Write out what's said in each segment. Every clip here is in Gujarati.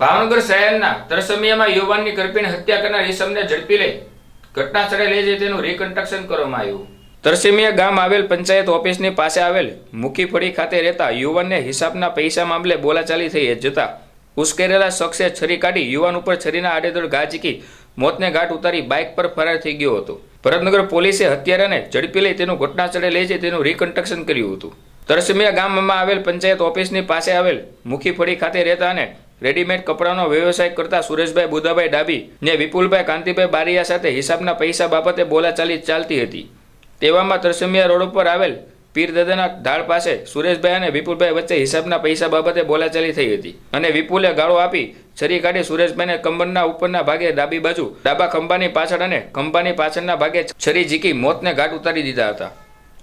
ભાવનગર શહેરના તરસમિયામાં યુવાનની કરપીણ હત્યા કરનાર ઈસમને ઝડપી લઈ ઘટના સ્થળે લઈ જઈ તેનું રિકન્સ્ટ્રક્શન કરવામાં આવ્યું. તરસમિયા ગામ આવેલ પંચાયત ઓફિસની પાસે આવેલ મુખીફળી ખાતે રહેતા યુવાનને હિસાબના પૈસા મામલે બોલાચાલી થઈ જતા ઉશ્કેરેલા શખ્સે છરી કાઢી યુવાન ઉપર છરીના આડેધડ ઘા ઝીકી મોતને ઘાટ ઉતારી બાઇક પર ફરાર થઈ ગયો હતો. ભરતનગર પોલીસે હત્યારાને ઝડપી લઈ તેનું ઘટના સ્થળે લઈ જઈ તેનું રિકન્સ્ટ્રક્શન કર્યું હતું. તરસમિયા ગામમાં આવેલ પંચાયત ઓફિસની પાસે આવેલ મુખીફળી ખાતે રહેતા અને રેડીમેડ કપડાનો વ્યવસાય કરતા સુરેશભાઈ બુધાભાઈ ડાબી ને વિપુલભાઈ કાંતિભાઈ બારિયા સાથે હિસાબના પૈસા બાબતે બોલાચાલી ચાલતી હતી. તેવામાં તરસમિયા રોડ ઉપર આવેલ પીરદાદાના ઢાળ પાસે સુરેશભાઈ અને વિપુલભાઈ વચ્ચે હિસાબના પૈસા બાબતે બોલાચાલી થઈ હતી અને વિપુલે ગાળો આપી છરી કાઢી સુરેશભાઈને કંબરના ઉપરના ભાગે ડાબી બાજુ ડાબા ખંભાની પાછળ અને ખંભાની પાછળના ભાગે છરી ઝીકી મોતને ઘાટ ઉતારી દીધા હતા.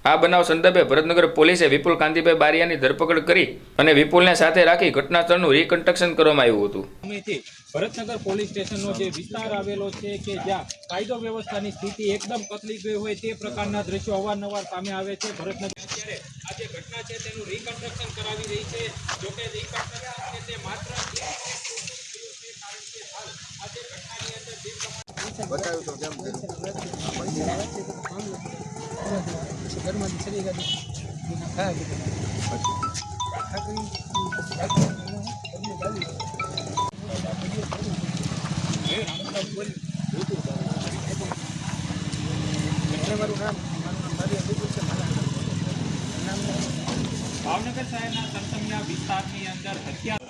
આ બનાવ સંદર્ભે ભરતનગર પોલીસે વિપુલ કાંતિભાઈ બારિયાની ધરપકડ કરી અને વિપુલને સાથે રાખી ઘટનાસ્થળનું રીકન્સ્ટ્રક્શન કરવામાં આવ્યું હતું. ભરતનગર પોલીસ સ્ટેશનનો જે વિસ્તાર આવેલો છે કે જ્યાં કાયદો વ્યવસ્થાની સ્થિતિ એકદમ કથળી ગઈ હોય તે પ્રકારના દ્રશ્યો અવારનવાર સામે આવે છે. ભરતનગર અત્યારે આ જે ઘટના છે તેનું રીકન્સ્ટ્રક્શન કરાવી રહી છે. જોકે રિકન્સ્ટ્રક્શન તે માત્ર એક મિનિટ પૂરતું થયું છે કારણ કે હાલ આ જે ઘટનાની અંદર જે પ્રમાણે ભાવનગર શહેરના સરસમિયા વિસ્તારની અંદર હત્યા